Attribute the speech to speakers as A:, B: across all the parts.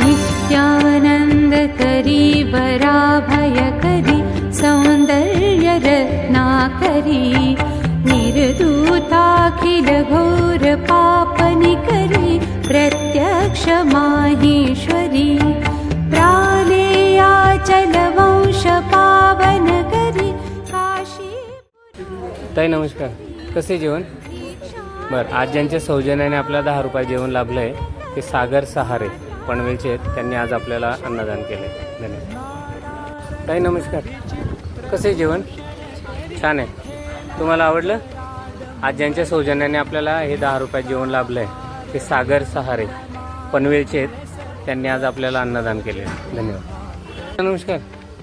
A: नित्यानन्द करी वराभय करी सौन्दर्य रत्नाकरी निर्दूताखिल घोर पापनिकरी प्रत्यक्ष माहेश्वरी प्रालेयाचल वंश पावन करी काशी
B: ताई नमस्कार. कसे जेवण? बरं आज ज्यांच्या सौजन्याने आपल्याला दहा रुपये जेवण लाभलं आहे ते सागर सहारे पनवेलचे आहेत. त्यांनी आज आपल्याला अन्नदान केलं आहे धन्यवाद. ताई नमस्कार. कसे जेवण? छान आहे. तुम्हाला आवडलं? आज ज्यांच्या सौजन्याने आपल्याला हे दहा रुपयात जेवण लाभलं आहे ते सागर सहारे पनवेलचे आहेत. त्यांनी आज आपल्याला अन्नदान केले आहे धन्यवाद नमस्कार.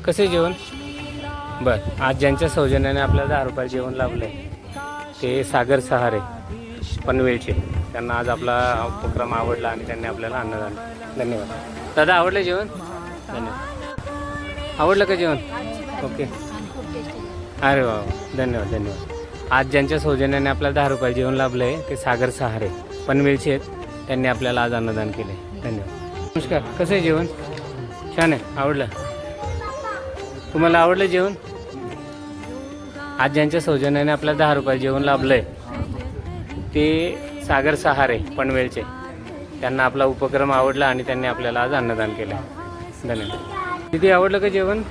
B: कसे जेवण? बरं. आज ज्यांच्या सौजन्याने आपल्याला दहा रुपयात जेवण लाभलं आहे ते सागर सहारे. पनवेलचे. त्यांना आज आपला उपक्रम आवडला आणि त्यांनी आपल्याला अन्नदान धन्यवाद. दादा आवडलं जेवण? धन्यवाद. आवडलं का जेवण? ओके. अरे वा धन्यवाद धन्यवाद. आज ज्यांच्या सौजन्याने आपल्याला दहा रुपये जेवण लाभलं आहे ते सागर सहारे. पनवेलचे आहेत. त्यांनी आपल्याला आज अन्नदान केले धन्यवाद. नमस्कार. कसं आहे जेवण? छान आहे. आवडलं? तुम्हाला आवडलं जेवण? आज ज्यांच्या सौजन्याने आपल्याला दहा रुपये जेवण लाभलंय ते सागर सहारे पनवेलचे. त्यांना आपला उपक्रम आवडला आणि त्यांनी आपल्याला आज अन्नदान केलं. धन्यवाद. तिथे आवडलं का जेवण?